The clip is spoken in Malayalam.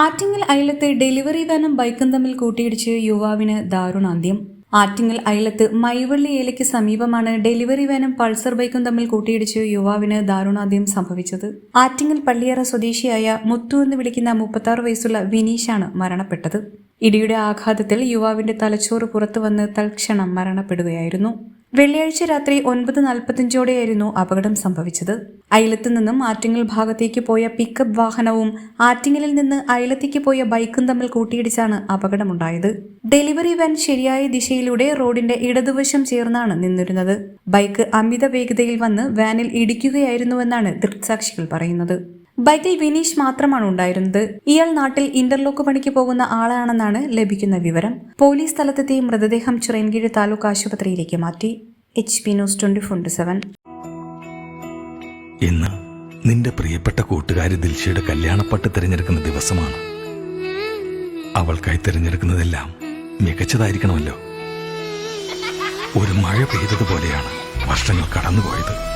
ആറ്റിങ്ങൽ അയലത്ത് ഡെലിവറി വാനും ബൈക്കും തമ്മിൽ കൂട്ടിയിടിച്ച് യുവാവിന് ദാരുണാന്ത്യം. ആറ്റിങ്ങൽ അയലത്ത് മൈവള്ളി ഏലയ്ക്ക് സമീപമാണ് ഡെലിവറി വാനും പൾസർ ബൈക്കും തമ്മിൽ കൂട്ടിയിടിച്ച് യുവാവിന് ദാരുണാന്ത്യം സംഭവിച്ചത്. ആറ്റിങ്ങൽ പള്ളിയറ സ്വദേശിയായ മുത്തു എന്ന് വിളിക്കുന്ന മുപ്പത്താറ് വയസ്സുള്ള വിനീഷാണ് മരണപ്പെട്ടത്. ഇടിയുടെ ആഘാതത്തിൽ യുവാവിന്റെ തലച്ചോറ് പുറത്തു വന്ന് തൽക്ഷണം മരണപ്പെടുകയായിരുന്നു. വെള്ളിയാഴ്ച രാത്രി ഒൻപത് നാൽപ്പത്തിയഞ്ചോടെയായിരുന്നു അപകടം സംഭവിച്ചത്. അയലത്ത് നിന്നും ആറ്റിങ്ങൽ ഭാഗത്തേക്ക് പോയ പിക്കപ്പ് വാഹനവും ആറ്റിങ്ങലിൽ നിന്ന് അയലത്തേക്ക് പോയ ബൈക്കും തമ്മിൽ കൂട്ടിയിടിച്ചാണ് അപകടമുണ്ടായത്. ഡെലിവറി വാൻ ശരിയായ ദിശയിലൂടെ റോഡിന്റെ ഇടതുവശം ചേർന്നാണ് നിന്നിരുന്നത്. ബൈക്ക് അമിത വേഗതയിൽ വന്ന് വാനിൽ ഇടിക്കുകയായിരുന്നുവെന്നാണ് ദൃക്സാക്ഷികൾ പറയുന്നത്. ബൈക്കിൽ വിനീഷ് മാത്രമാണ് ഉണ്ടായിരുന്നത്. ഇയാൾ നാട്ടിൽ ഇന്റർലോക്ക് പണിക്ക് പോകുന്ന ആളാണെന്നാണ് ലഭിക്കുന്ന വിവരം. പോലീസ് സ്ഥലത്തെത്തി മൃതദേഹം ചിറയൻകീഴ് താലൂക്ക് ആശുപത്രിയിലേക്ക് മാറ്റി. H P news twenty four seven. ഇന്ന് നിന്റെ പ്രിയപ്പെട്ട കൂട്ടുകാരി ദിൽഷയുടെ കല്യാണപ്പട്ട് തിരഞ്ഞെടുക്കുന്ന ദിവസമാണ്. അവൾക്കായി തിരഞ്ഞെടുക്കുന്നതെല്ലാം മികച്ചതായിരിക്കണമല്ലോ. ഒരു മഴ പെയ്തതുപോലെയാണ് വർഷങ്ങൾ കടന്നുപോയത്.